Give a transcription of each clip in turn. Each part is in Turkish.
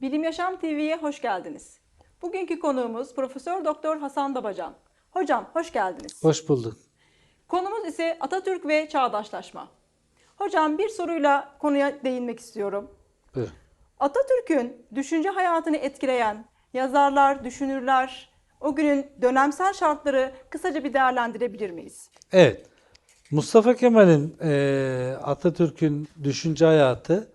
Bilim Yaşam TV'ye hoş geldiniz. Bugünkü konuğumuz Profesör Doktor Hasan Babacan. Hocam hoş geldiniz. Hoş bulduk. Konumuz ise Atatürk ve çağdaşlaşma. Hocam bir soruyla konuya değinmek istiyorum. Buyurun. Atatürk'ün düşünce hayatını etkileyen yazarlar, düşünürler, o günün dönemsel şartları kısaca bir değerlendirebilir miyiz? Evet. Mustafa Kemal'in e, Atatürk'ün düşünce hayatı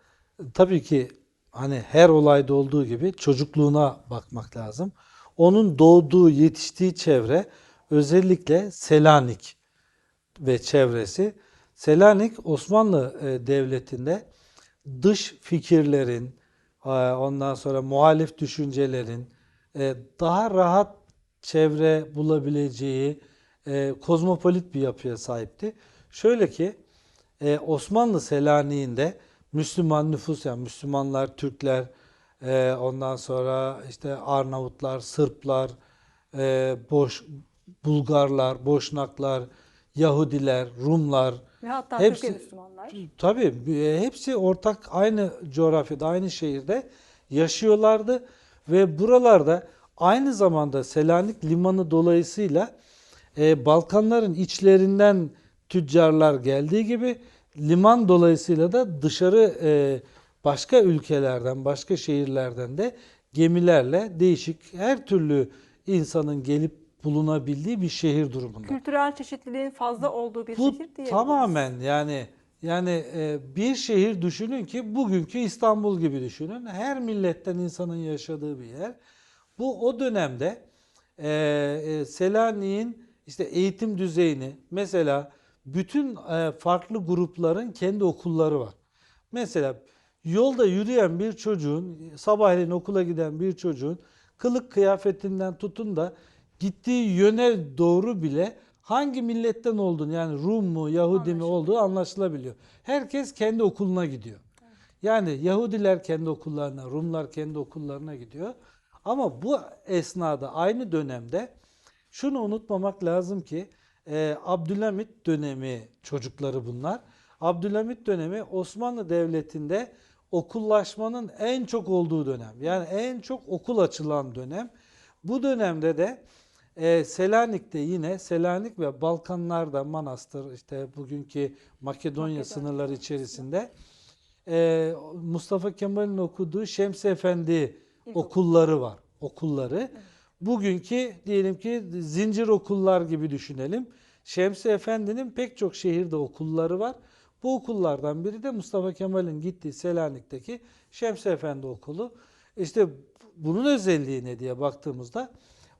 tabii ki hani her olayda olduğu gibi çocukluğuna bakmak lazım. Onun doğduğu, yetiştiği çevre özellikle Selanik ve çevresi. Selanik Osmanlı e, Devleti'nde dış fikirlerin, e, ondan sonra muhalif düşüncelerin e, daha rahat çevre bulabileceği kozmopolit bir yapıya sahipti. Şöyle ki Osmanlı Selanik'inde Müslüman nüfus yani Müslümanlar, Türkler, e, ondan sonra işte Arnavutlar, Sırplar, e, Boş, Bulgarlar, Boşnaklar, Yahudiler, Rumlar, Ve hatta Hepsi- Türkiye Müslümanlar. Tabii e, hepsi ortak aynı coğrafyada, aynı şehirde yaşıyorlardı ve buralarda aynı zamanda Selanik limanı dolayısıyla e, Balkanların içlerinden tüccarlar geldiği gibi liman dolayısıyla da dışarı e, başka ülkelerden, başka şehirlerden de gemilerle değişik her türlü insanın gelip bulunabildiği bir şehir durumunda. Kültürel çeşitliliğin fazla olduğu bir Bu şehir diyebiliriz. tamamen yani yani e, bir şehir düşünün ki bugünkü İstanbul gibi düşünün. Her milletten insanın yaşadığı bir yer. Bu o dönemde e, e, Selanik'in işte eğitim düzeyini mesela bütün e, farklı grupların kendi okulları var. Mesela yolda yürüyen bir çocuğun, sabahleyin okula giden bir çocuğun kılık kıyafetinden tutun da gittiği yöne doğru bile hangi milletten olduğunu yani Rum mu Yahudi mi olduğu anlaşılabiliyor. Herkes kendi okuluna gidiyor. Yani Yahudiler kendi okullarına, Rumlar kendi okullarına gidiyor. Ama bu esnada aynı dönemde şunu unutmamak lazım ki e, Abdülhamit dönemi çocukları bunlar. Abdülhamit dönemi Osmanlı Devleti'nde okullaşmanın en çok olduğu dönem. Yani en çok okul açılan dönem. Bu dönemde de e, Selanik'te yine Selanik ve Balkanlarda Manastır işte bugünkü Makedonya, Makedonya. sınırları içerisinde e, Mustafa Kemal'in okuduğu Şemsi Efendi okulları var. Okulları. Bugünkü diyelim ki zincir okullar gibi düşünelim. Şemsi Efendi'nin pek çok şehirde okulları var. Bu okullardan biri de Mustafa Kemal'in gittiği Selanik'teki Şemsi Efendi okulu. İşte bunun özelliği ne diye baktığımızda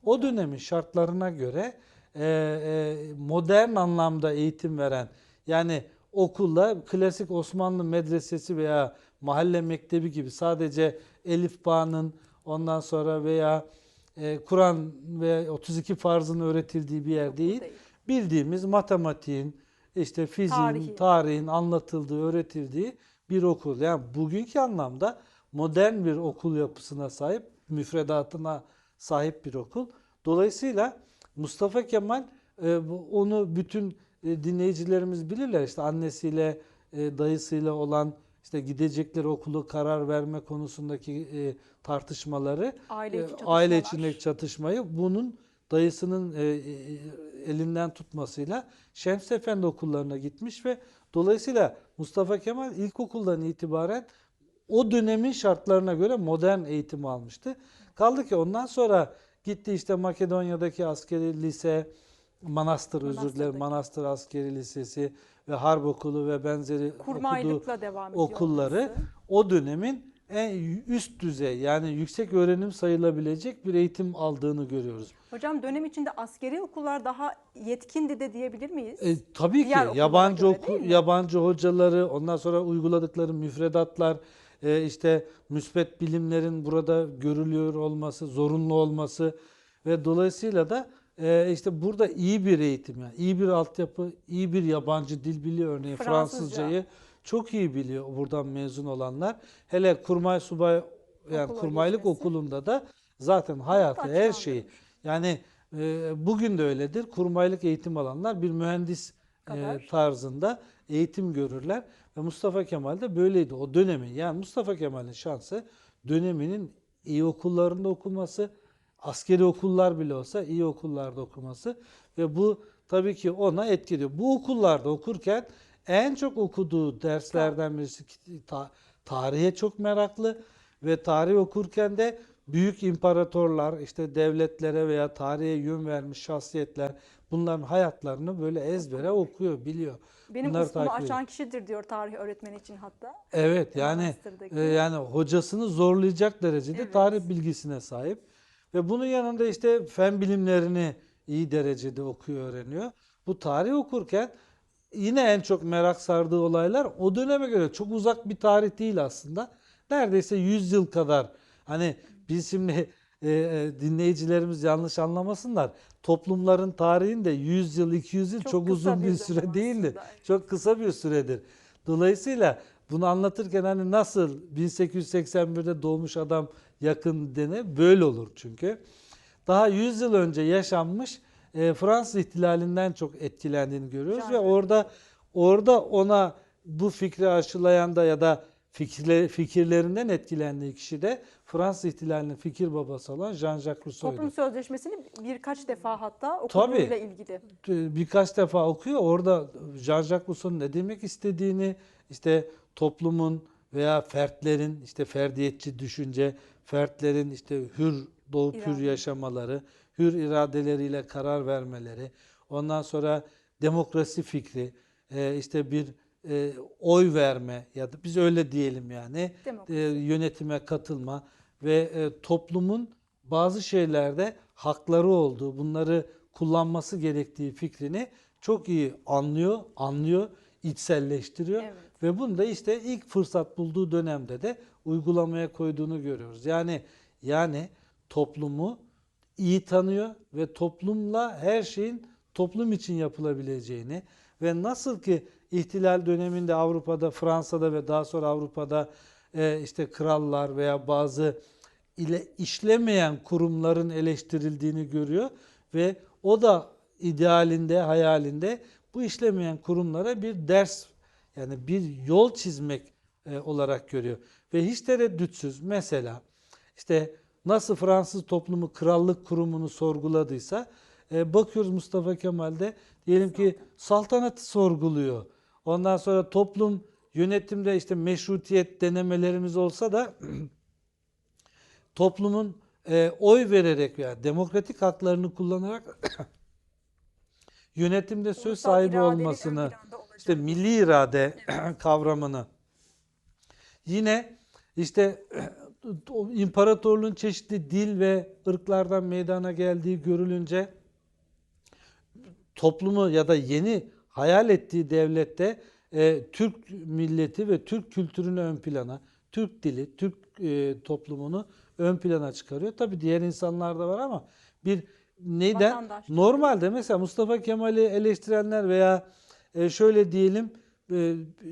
o dönemin şartlarına göre e, e, modern anlamda eğitim veren yani okulda klasik Osmanlı medresesi veya mahalle mektebi gibi sadece Elif Bağ'ın ondan sonra veya e, Kur'an ve 32 farzın öğretildiği bir yer değil. değil. Bildiğimiz matematiğin, işte fiziğin, Tarihi. tarihin anlatıldığı, öğretildiği bir okul. Yani bugünkü anlamda modern bir okul yapısına sahip, müfredatına sahip bir okul. Dolayısıyla Mustafa Kemal e, onu bütün e, dinleyicilerimiz bilirler. İşte annesiyle, e, dayısıyla olan işte gidecekleri okulu karar verme konusundaki e, tartışmaları, Aile e, aile içindeki çatışmayı bunun dayısının e, e, elinden tutmasıyla Şems Efendi okullarına gitmiş ve dolayısıyla Mustafa Kemal ilkokuldan itibaren o dönemin şartlarına göre modern eğitim almıştı. Kaldı ki ondan sonra gitti işte Makedonya'daki askeri lise, manastır özür dilerim, Manastır'daki. manastır askeri lisesi ve harp okulu ve benzeri Kurmaylıkla devam okulları olması. o dönemin en üst düzey yani yüksek öğrenim sayılabilecek bir eğitim aldığını görüyoruz. Hocam dönem içinde askeri okullar daha yetkindi de diyebilir miyiz? E, tabii ki Diğer okullara yabancı göre oku, yabancı hocaları, ondan sonra uyguladıkları müfredatlar, e, işte müspet bilimlerin burada görülüyor olması, zorunlu olması ve dolayısıyla da e, işte burada iyi bir eğitim yani iyi bir altyapı, iyi bir yabancı dil biliyor örneğin Fransızca. Fransızcayı çok iyi biliyor buradan mezun olanlar. Hele kurmay subay yani Okul kurmaylık öğretmesi. okulunda da zaten hayatı her şeyi yani e, bugün de öyledir. Kurmaylık eğitim alanlar bir mühendis e, tarzında eğitim görürler ve Mustafa Kemal de böyleydi o dönemi. Yani Mustafa Kemal'in şansı döneminin iyi okullarında okuması, askeri okullar bile olsa iyi okullarda okuması ve bu tabii ki ona etkiliyor. Bu okullarda okurken en çok okuduğu derslerden birisi ta- tarihe çok meraklı ve tarih okurken de büyük imparatorlar, işte devletlere veya tarihe yön vermiş şahsiyetler bunların hayatlarını böyle ezbere okuyor, biliyor. Benim Bunları ufkumu ediyor. açan kişidir diyor tarih öğretmeni için hatta. Evet yani e, yani hocasını zorlayacak derecede Evet. tarih bilgisine sahip ve bunun yanında işte fen bilimlerini iyi derecede okuyor, öğreniyor. Bu tarih okurken yine en çok merak sardığı olaylar o döneme göre çok uzak bir tarih değil aslında. Neredeyse 100 yıl kadar. Hani biz şimdi e, e, dinleyicilerimiz yanlış anlamasınlar. Toplumların tarihinde 100 yıl, 200 yıl çok, Çok uzun bir bir süre değildir. aslında. Çok kısa bir süredir. Dolayısıyla bunu anlatırken hani nasıl 1881'de doğmuş adam yakın dene böyle olur çünkü. Daha 100 yıl önce yaşanmış e, Fransız ihtilalinden çok etkilendiğini görüyoruz ve Jean orada orada ona bu fikri aşılayan da ya da fikirle, fikirlerinden etkilendiği kişi de Fransız ihtilalinin fikir babası olan Jean-Jacques Rousseau'ydu. Toplum Sözleşmesi'ni birkaç defa hatta okuduğuyla ilgili. birkaç defa okuyor. Orada Jean-Jacques Rousseau'nun ne demek istediğini, işte toplumun veya fertlerin işte ferdiyetçi düşünce, fertlerin işte hür doğup hür yaşamaları, hür iradeleriyle karar vermeleri, ondan sonra demokrasi fikri, e, işte bir e, oy verme ya da biz öyle diyelim yani Demokrasi. e, yönetime katılma ve e, toplumun bazı şeylerde hakları olduğu, bunları kullanması gerektiği fikrini çok iyi anlıyor, anlıyor, içselleştiriyor Evet. ve bunu da işte ilk fırsat bulduğu dönemde de uygulamaya koyduğunu görüyoruz. Yani yani toplumu iyi tanıyor ve toplumla her şeyin toplum için yapılabileceğini ve nasıl ki ihtilal döneminde Avrupa'da, Fransa'da ve daha sonra Avrupa'da e, işte krallar veya bazı ile işlemeyen kurumların eleştirildiğini görüyor ve o da idealinde, hayalinde bu işlemeyen kurumlara bir ders yani bir yol çizmek e, olarak görüyor. Ve hiç tereddütsüz. Mesela işte nasıl Fransız toplumu krallık kurumunu sorguladıysa e, bakıyoruz Mustafa Kemal'de diyelim ki saltanatı sorguluyor. Ondan sonra toplum yönetimde işte meşrutiyet denemelerimiz olsa da toplumun e, oy vererek veya demokratik haklarını kullanarak yönetimde söz Ulusal sahibi olmasını, işte milli irade kavramını. Yine işte imparatorluğun çeşitli dil ve ırklardan meydana geldiği görülünce toplumu ya da yeni hayal ettiği devlette e, Türk milleti ve Türk kültürünü ön plana, Türk dili, Türk e, toplumunu ön plana çıkarıyor. Tabii diğer insanlar da var ama bir neyden? Vatandaş. Normalde mesela Mustafa Kemal'i eleştirenler veya e, şöyle diyelim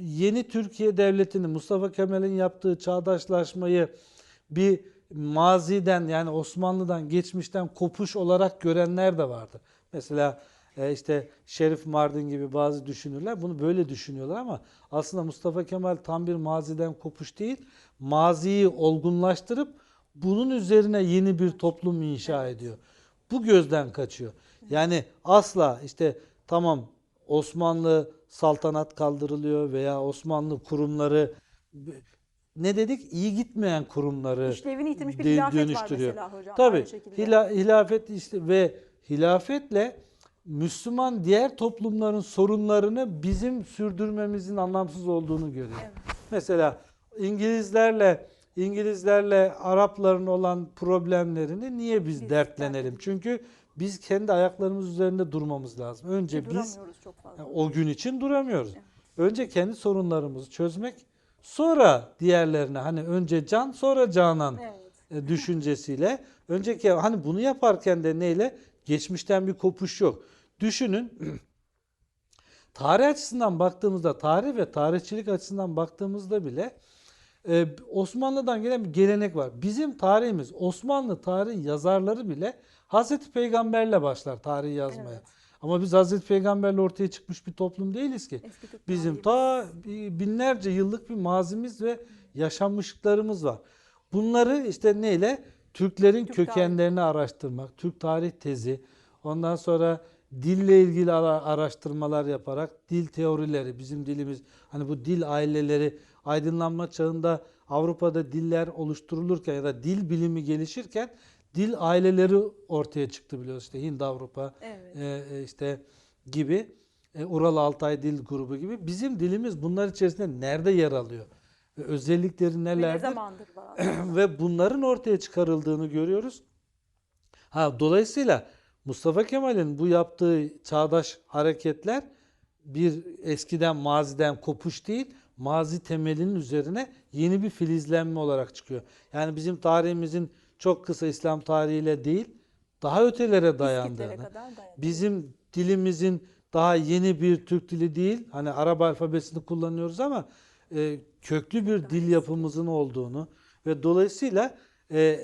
yeni Türkiye Devleti'nin Mustafa Kemal'in yaptığı çağdaşlaşmayı bir maziden yani Osmanlı'dan geçmişten kopuş olarak görenler de vardı. Mesela e, işte Şerif Mardin gibi bazı düşünürler bunu böyle düşünüyorlar ama aslında Mustafa Kemal tam bir maziden kopuş değil. Maziyi olgunlaştırıp bunun üzerine yeni bir toplum inşa ediyor. Bu gözden kaçıyor. Yani asla işte tamam Osmanlı saltanat kaldırılıyor veya Osmanlı kurumları ne dedik iyi gitmeyen kurumları İşlevini yitirmiş bir hilafet var dönüştürüyor. mesela hocam. Tabii hila- hilafet işte ve hilafetle Müslüman diğer toplumların sorunlarını bizim sürdürmemizin anlamsız olduğunu görüyor. Evet. Mesela İngilizlerle İngilizlerle Arapların olan problemlerini niye biz Biz dertlenelim? Çünkü biz kendi ayaklarımız üzerinde durmamız lazım. Önce biz çok fazla. yani o gün için duramıyoruz. Önce kendi sorunlarımızı çözmek, sonra diğerlerine hani önce can sonra canan Evet. e, düşüncesiyle önceki hani bunu yaparken de neyle geçmişten bir kopuş yok. Düşünün tarih açısından baktığımızda tarih ve tarihçilik açısından baktığımızda bile e, Osmanlı'dan gelen bir gelenek var. Bizim tarihimiz Osmanlı tarih yazarları bile Hazreti Peygamberle başlar tarihi yazmaya. Evet. Ama biz Hazreti Peygamberle ortaya çıkmış bir toplum değiliz ki. Bizim ta binlerce yıllık bir mazimiz ve yaşanmışlıklarımız var. Bunları işte neyle? Türklerin Türk kökenlerini araştırmak, Türk tarih tezi, ondan sonra dille ilgili ara- araştırmalar yaparak dil teorileri, bizim dilimiz, hani bu dil aileleri aydınlanma çağında Avrupa'da diller oluşturulurken ya da dil bilimi gelişirken dil aileleri ortaya çıktı biliyoruz. İşte Hind Avrupa, Evet. e, e, işte gibi e, Ural Altay Dil Grubu gibi bizim dilimiz bunlar içerisinde nerede yer alıyor? Ve özellikleri Ve ne nelerdir? zamandır var aslında? ve bunların ortaya çıkarıldığını görüyoruz. Ha dolayısıyla Mustafa Kemal'in bu yaptığı çağdaş hareketler bir eskiden maziden kopuş değil, mazi temelinin üzerine yeni bir filizlenme olarak çıkıyor. Yani bizim tarihimizin çok kısa İslam tarihiyle değil, daha ötelere dayandığını, kadar bizim dilimizin daha yeni bir Türk dili değil, hani Arap alfabesini kullanıyoruz ama e, köklü bir dil yapımızın olduğunu ve dolayısıyla e,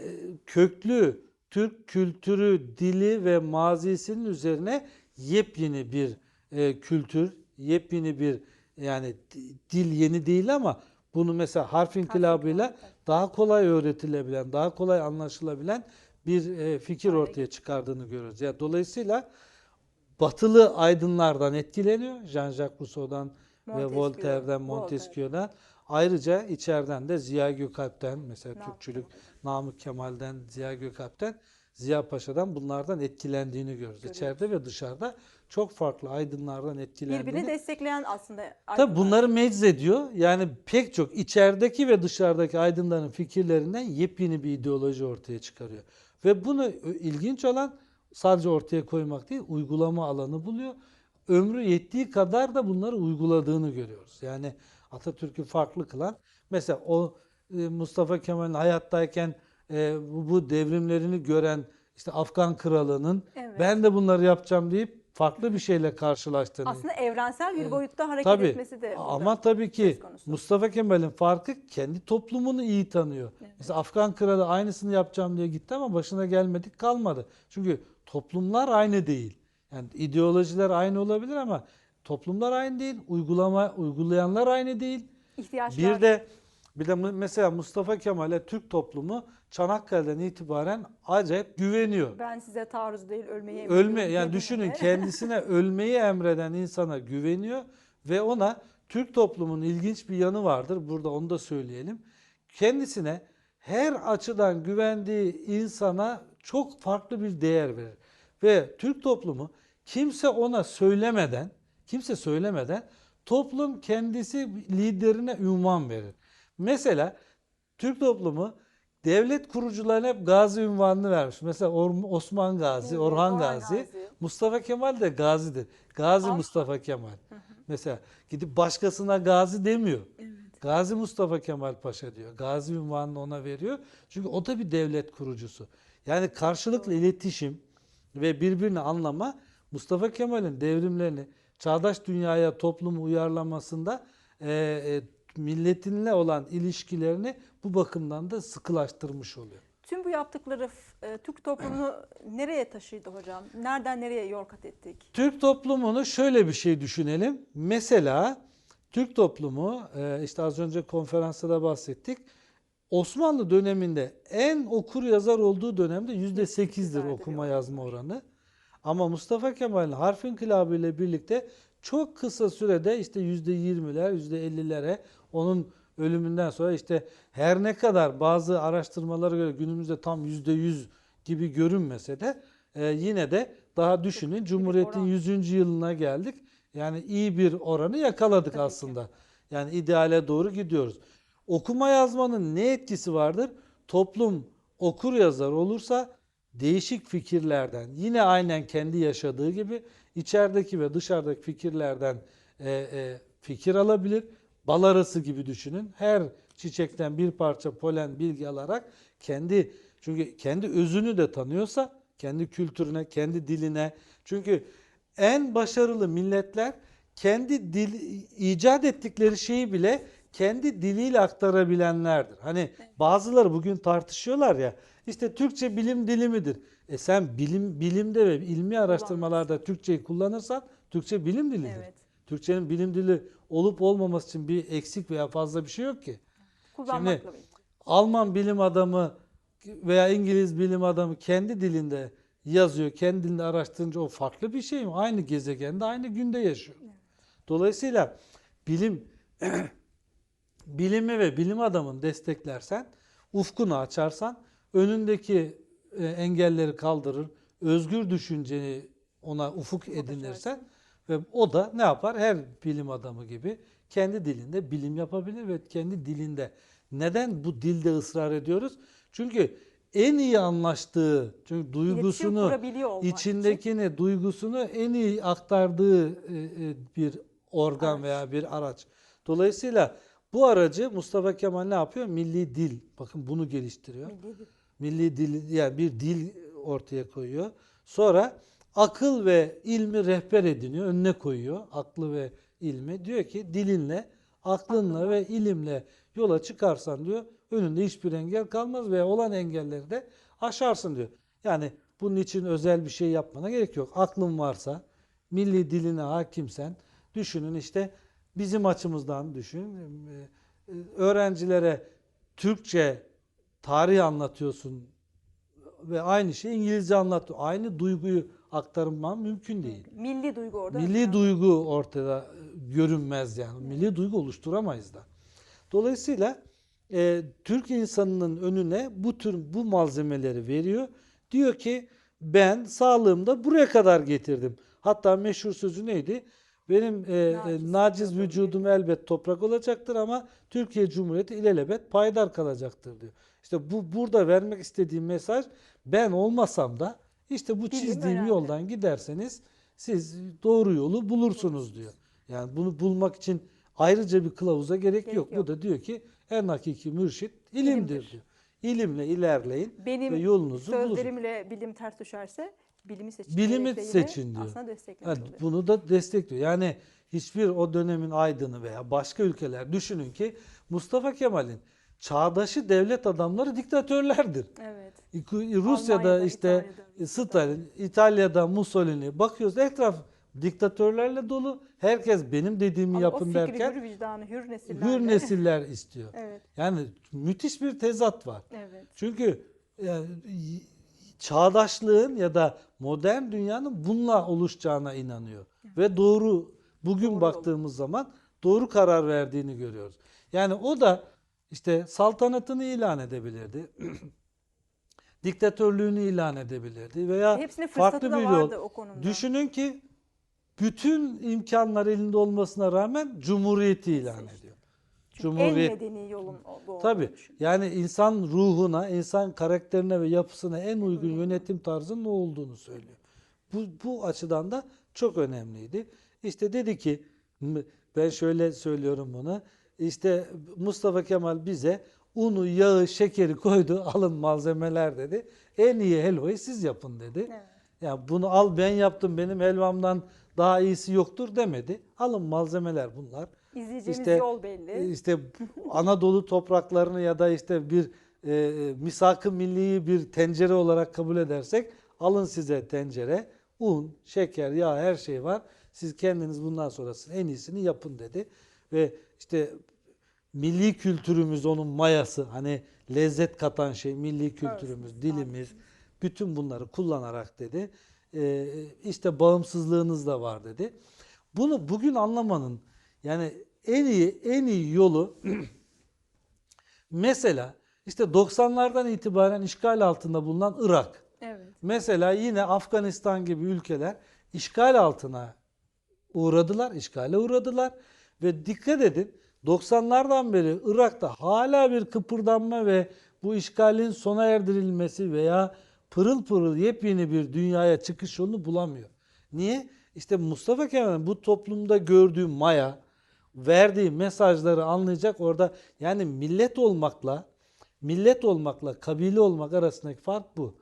köklü Türk kültürü, dili ve mazisinin üzerine yepyeni bir e, kültür, yepyeni bir yani di- dil yeni değil ama bunu mesela harf inkılabıyla. Daha kolay öğretilebilen, daha kolay anlaşılabilen bir e, fikir ortaya çıkardığını görüyoruz. Ya dolayısıyla batılı aydınlardan etkileniyor. Jean-Jacques Rousseau'dan ve Voltaire'den, Montesquieu'dan. Ayrıca içeriden de Ziya Gökalp'ten mesela Namık Türkçülük, Namık Kemal'den, Ziya Gökalp'ten, Ziya Paşa'dan bunlardan etkilendiğini görüyoruz. Görüyoruz. İçeride ve dışarıda çok farklı aydınlardan etkilendiğini. Birbirini destekleyen aslında Tabii aydınlar. bunları meczediyor. Yani pek çok içerideki ve dışarıdaki aydınların fikirlerinden yepyeni bir ideoloji ortaya çıkarıyor. Ve bunu ilginç olan sadece ortaya koymak değil, uygulama alanı buluyor. Ömrü yettiği kadar da bunları uyguladığını görüyoruz. Yani Atatürk'ü farklı kılan mesela o e, Mustafa Kemal'in hayattayken e, bu, bu devrimlerini gören işte Afgan kralının Evet. ben de bunları yapacağım deyip farklı bir şeyle karşılaştığını Aslında evrensel bir boyutta hareket Tabii. etmesi de Ama tabii ki. Mustafa Kemal'in farkı kendi toplumunu iyi tanıyor. Mesela Afgan kralı aynısını yapacağım diye gitti ama başına gelmedik kalmadı. Çünkü toplumlar aynı değil. Yani ideolojiler aynı olabilir ama toplumlar aynı değil. Uygulama uygulayanlar aynı değil. ihtiyaçlar Bir de bir de mesela Mustafa Kemal'e Türk toplumu Çanakkale'den itibaren acayip güveniyor. ben size taarruz değil ölmeyi Ölme emrediyorum yani dediğinde- düşünün kendisine ölmeyi emreden insana güveniyor ve ona Türk toplumunun ilginç bir yanı vardır. Burada onu da söyleyelim. Kendisine her açıdan güvendiği insana çok farklı bir değer verir. Ve Türk toplumu kimse ona söylemeden, kimse söylemeden toplum kendisi liderine ünvan verir. Mesela Türk toplumu devlet kurucularına hep gazi ünvanını vermiş. Mesela Osman Gazi, Evet, Orhan Orhan Gazi, Gazi. Mustafa Kemal de gazidir. Gazi Ama- Mustafa Kemal. Mesela gidip başkasına gazi demiyor. Evet. Gazi Mustafa Kemal Paşa diyor. Gazi ünvanını ona veriyor. Çünkü o da bir devlet kurucusu. Yani karşılıklı iletişim ve birbirini anlama Mustafa Kemal'in devrimlerini çağdaş dünyaya toplumu uyarlamasında e, e, milletinle olan ilişkilerini bu bakımdan da sıkılaştırmış oluyor. Tüm bu yaptıkları e, Türk toplumunu nereye taşıydı hocam? Nereden nereye yol kat ettik? Türk toplumunu şöyle bir şey düşünelim. Mesela Türk toplumu e, işte az önce konferansta da bahsettik. Osmanlı döneminde en okur yazar olduğu dönemde yüzde sekizdir okuma yazma oranı. Ama Mustafa Kemal'in harf inkılabı ile birlikte çok kısa sürede işte yüzde yirmiler, yüzde ellilere onun ölümünden sonra işte her ne kadar bazı araştırmalara göre günümüzde tam yüzde yüz gibi görünmese de e, yine de daha düşünün Cumhuriyet'in oran. 100. yılına geldik. Yani iyi bir oranı yakaladık Tabii ki. aslında. Yani ideale doğru gidiyoruz. Okuma yazmanın ne etkisi vardır? Toplum okur yazar olursa değişik fikirlerden yine aynen kendi yaşadığı gibi içerideki ve dışarıdaki fikirlerden e, e, fikir alabilir. Bal arası gibi düşünün. Her çiçekten bir parça polen bilgi alarak kendi çünkü kendi özünü de tanıyorsa kendi kültürüne, kendi diline. Çünkü en başarılı milletler kendi dil icat ettikleri şeyi bile kendi diliyle aktarabilenlerdir. Hani bazıları bugün tartışıyorlar ya. işte Türkçe bilim dili midir? E sen bilim bilimde ve ilmi araştırmalarda Türkçeyi kullanırsan Türkçe bilim dilidir. Evet. Türkçenin bilim dili olup olmaması için bir eksik veya fazla bir şey yok ki. Kullanmakla birlikte. Alman bilim adamı veya İngiliz bilim adamı kendi dilinde yazıyor, kendi dilinde araştırınca o farklı bir şey mi? Aynı gezegende, aynı günde yaşıyor. Dolayısıyla bilim bilimi ve bilim adamını desteklersen, ufkunu açarsan, önündeki engelleri kaldırır, özgür düşünceni ona ufuk edinirsen ve o da ne yapar? Her bilim adamı gibi kendi dilinde bilim yapabilir ve kendi dilinde. Neden bu dilde ısrar ediyoruz? Çünkü en iyi anlaştığı, çünkü duygusunu, olmak için. içindekini, duygusunu en iyi aktardığı e, e, bir organ Araç. veya bir araç. Dolayısıyla bu aracı Mustafa Kemal ne yapıyor? Milli dil. Bakın bunu geliştiriyor. Milli bir- Milli dil yani bir dil ortaya koyuyor. Sonra akıl ve ilmi rehber ediniyor, önüne koyuyor. Aklı ve ilmi. Diyor ki dilinle, aklınla ve ilimle yola çıkarsan diyor önünde hiçbir engel kalmaz ve olan engelleri de aşarsın diyor. Yani bunun için özel bir şey yapmana gerek yok. Aklın varsa, milli diline hakimsen düşünün işte bizim açımızdan düşün. Ee, Öğrencilere Türkçe tarih anlatıyorsun ve aynı şey İngilizce anlatıyor. Aynı duyguyu aktarman mümkün değil. Milli duygu orada. Milli önemli. duygu ortada görünmez yani. Milli duygu oluşturamayız da. Dolayısıyla e, Türk insanının önüne bu tür bu malzemeleri veriyor. Diyor ki ben sağlığımda buraya kadar getirdim. Hatta meşhur sözü neydi? Benim e, e, Naciz naciz vücudum elbet toprak olacaktır ama Türkiye Cumhuriyeti ilelebet payidar kalacaktır diyor. İşte bu burada vermek istediğim mesaj ben olmasam da işte bu çizdiğim önemli. yoldan giderseniz siz doğru yolu bulursunuz diyor. Yani bunu bulmak için ayrıca bir kılavuza gerek, Gerek yok. yok. Bu da diyor ki en hakiki mürşit ilimdir, İlimdir. diyor. İlimle ilerleyin Benim ve yolunuzu bulun. Sözlerimle bilim ters düşerse bilimi seçin. Bilimi seçin diyor. Aslında desteklemiş oluyor. bunu da destekliyor. Yani hiçbir o dönemin aydını veya başka ülkeler düşünün ki Mustafa Kemal'in çağdaşı devlet adamları diktatörlerdir. Evet. Rusya'da Almanya'da, işte İtalya'da. Stalin, İtalya'da Mussolini bakıyoruz etraf diktatörlerle dolu. Herkes benim dediğimi Ama yapın o fikri derken hür vicdanı, hür nesiller. hür nesiller istiyor. Evet, Yani müthiş bir tezat var. evet. Çünkü yani, y- çağdaşlığın ya da modern dünyanın bununla oluşacağına inanıyor. Ve doğru bugün Doğru baktığımız zaman doğru karar verdiğini görüyoruz. Yani o da işte saltanatını ilan edebilirdi. Diktatörlüğünü ilan edebilirdi veya fırsatı farklı bir yol. vardı o. Düşünün ki bütün imkanlar elinde olmasına rağmen cumhuriyeti ilan ediyor. En medeni yolun bu Tabii. Yani insan ruhuna, insan karakterine ve yapısına en uygun yönetim tarzının ne olduğunu söylüyor. Bu, bu açıdan da çok önemliydi. İşte dedi ki, ben şöyle söylüyorum bunu. İşte Mustafa Kemal bize unu, yağı, şekeri koydu, alın malzemeler dedi. En iyi helvayı siz yapın dedi. Evet. Ya bunu al ben yaptım, benim helvamdan daha iyisi yoktur demedi. Alın malzemeler bunlar. İzleyeceğimiz İşte- yol belli. İşte Anadolu topraklarını ya da işte bir e, misak-ı milliyi bir tencere olarak kabul edersek alın size tencere, un, şeker, yağ her şey var. Siz kendiniz bundan sonrasını en iyisini yapın dedi. Ve işte milli kültürümüz onun mayası hani lezzet katan şey milli kültürümüz, Örfümüz, dilimiz bütün bunları kullanarak dedi. E, işte bağımsızlığınız da var dedi. Bunu bugün anlamanın yani en iyi en iyi yolu mesela işte 90'lardan itibaren işgal altında bulunan Irak. Evet. Mesela yine Afganistan gibi ülkeler işgal altına uğradılar, işgale uğradılar ve dikkat edin 90'lardan beri Irak'ta hala bir kıpırdanma ve bu işgalin sona erdirilmesi veya pırıl pırıl yepyeni bir dünyaya çıkış yolunu bulamıyor. Niye? İşte Mustafa Kemal'in bu toplumda gördüğü maya, verdiği mesajları anlayacak orada yani millet olmakla millet olmakla kabile olmak arasındaki fark bu.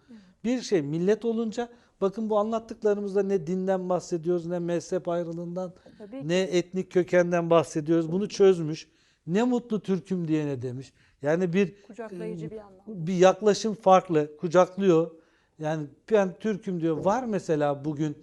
Bir şey millet olunca bakın bu anlattıklarımızda ne dinden bahsediyoruz ne mezhep ayrılığından Tabii ki. ne etnik kökenden bahsediyoruz. Bunu çözmüş. Ne mutlu Türk'üm diyene demiş. Yani bir Kucaklayıcı bir anlam. bir yaklaşım farklı, kucaklıyor. Yani ben Türk'üm diyor. Var mesela bugün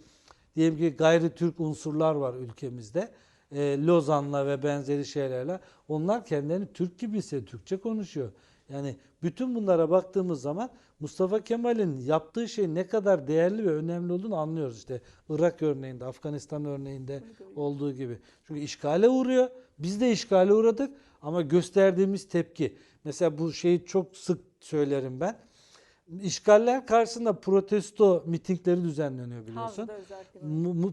diyelim ki gayri Türk unsurlar var ülkemizde. E, Lozan'la ve benzeri şeylerle. Onlar kendilerini Türk gibi hissediyor. Türkçe konuşuyor. Yani bütün bunlara baktığımız zaman Mustafa Kemal'in yaptığı şey ne kadar değerli ve önemli olduğunu anlıyoruz. İşte Irak örneğinde, Afganistan örneğinde olduğu gibi. Çünkü işgale uğruyor. Biz de işgale uğradık ama gösterdiğimiz tepki. Mesela bu şeyi çok sık söylerim ben. İşgaller karşısında protesto mitingleri düzenleniyor biliyorsun.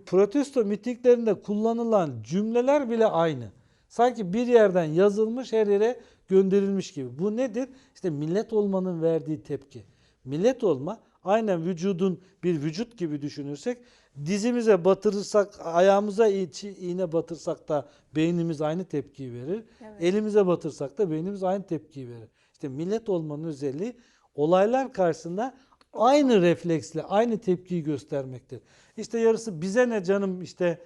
Protesto mitinglerinde kullanılan cümleler bile aynı. Sanki bir yerden yazılmış her yere gönderilmiş gibi. Bu nedir? İşte millet olmanın verdiği tepki. Millet olma aynen vücudun bir vücut gibi düşünürsek dizimize batırırsak ayağımıza iğ- iğne batırsak da beynimiz aynı tepkiyi verir. Evet. Elimize batırsak da beynimiz aynı tepkiyi verir. İşte millet olmanın özelliği olaylar karşısında aynı refleksle aynı tepkiyi göstermektir. İşte yarısı bize ne canım işte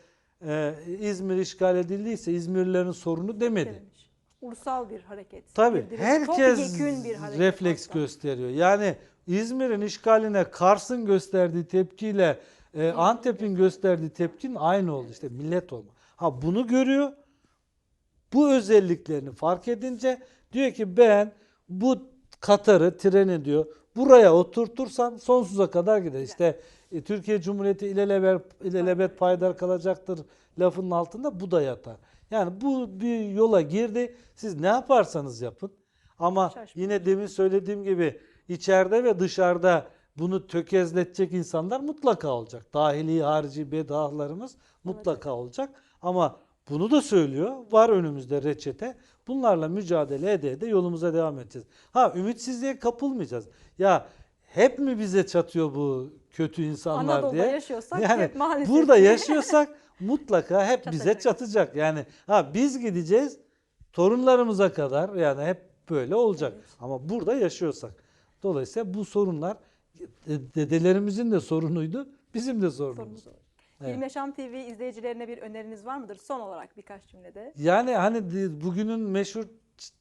e, İzmir işgal edildiyse İzmirlilerin sorunu demedi. Demiş. Ulusal bir hareket. Tabii Bir direkt- herkes bir hareket refleks hatta. gösteriyor. Yani İzmir'in işgaline Kars'ın gösterdiği tepkiyle e, Antep'in gösterdiği tepkinin aynı oldu. İşte millet olma. Ha bunu görüyor. Bu özelliklerini fark edince diyor ki ben bu Katar'ı treni diyor buraya oturtursam sonsuza kadar gider. İşte e, Türkiye Cumhuriyeti ilelebet, ilelebet paydar kalacaktır lafının altında bu da yatar. Yani bu bir yola girdi. Siz ne yaparsanız yapın. Ama yine demin söylediğim gibi içeride ve dışarıda bunu tökezletecek insanlar mutlaka olacak. Dahili, harici bedahlarımız mutlaka olacak. Ama bunu da söylüyor. Var önümüzde reçete. Bunlarla mücadele ede ede yolumuza devam edeceğiz. Ha ümitsizliğe kapılmayacağız. Ya hep mi bize çatıyor bu kötü insanlar Anadolu'da diye? yaşıyorsak yani hep maalesef burada yaşıyorsak mutlaka hep bize Çatacak. çatacak. Yani ha biz gideceğiz torunlarımıza kadar yani hep böyle olacak. Evet. Ama burada yaşıyorsak. Dolayısıyla bu sorunlar de- dedelerimizin de sorunuydu, bizim de sorunumuz. Sorunuz. Evet. Yaşam TV izleyicilerine bir öneriniz var mıdır? Son olarak birkaç cümlede. Yani hani bugünün meşhur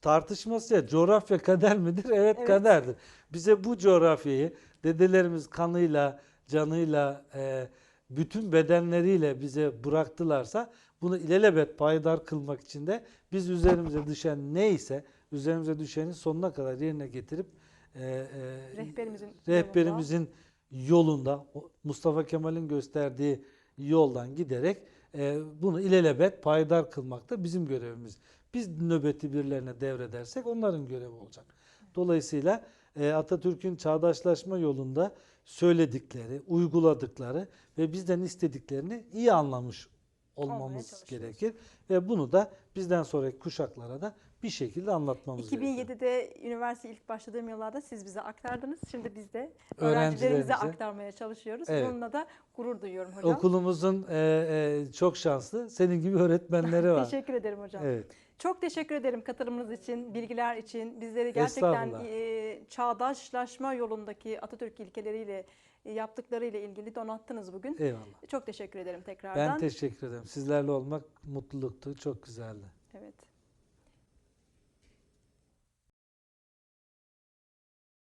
tartışması ya coğrafya kader midir? Evet, Evet. kaderdir. Bize bu coğrafyayı dedelerimiz kanıyla, canıyla, e, bütün bedenleriyle bize bıraktılarsa bunu ilelebet payidar kılmak için de biz üzerimize düşen neyse üzerimize düşeni sonuna kadar yerine getirip e, e, Rehberimizin yolunda. rehberimizin yolunda o Mustafa Kemal'in gösterdiği yoldan giderek e, bunu ilelebet payidar kılmak da bizim görevimiz. Biz nöbeti birilerine devredersek onların görevi olacak. Dolayısıyla e, Atatürk'ün çağdaşlaşma yolunda söyledikleri, uyguladıkları ve bizden istediklerini iyi anlamış olmamız gerekir ve bunu da bizden sonraki kuşaklara da bir şekilde anlatmamız gerekiyor. 2007'de üniversite ilk başladığım yıllarda siz bize aktardınız. Şimdi biz de Öğrencilerimize. aktarmaya çalışıyoruz. Evet. Bununla da gurur duyuyorum hocam. Okulumuzun e, e, çok şanslı, senin gibi öğretmenleri var. Teşekkür ederim hocam. Evet. Çok teşekkür ederim katılımınız için, bilgiler için. Bizleri gerçekten e, çağdaşlaşma yolundaki Atatürk ilkeleriyle e, yaptıklarıyla ilgili donattınız bugün. Eyvallah. Çok teşekkür ederim tekrardan. Ben teşekkür ederim. Sizlerle olmak mutluluktu. Çok güzeldi.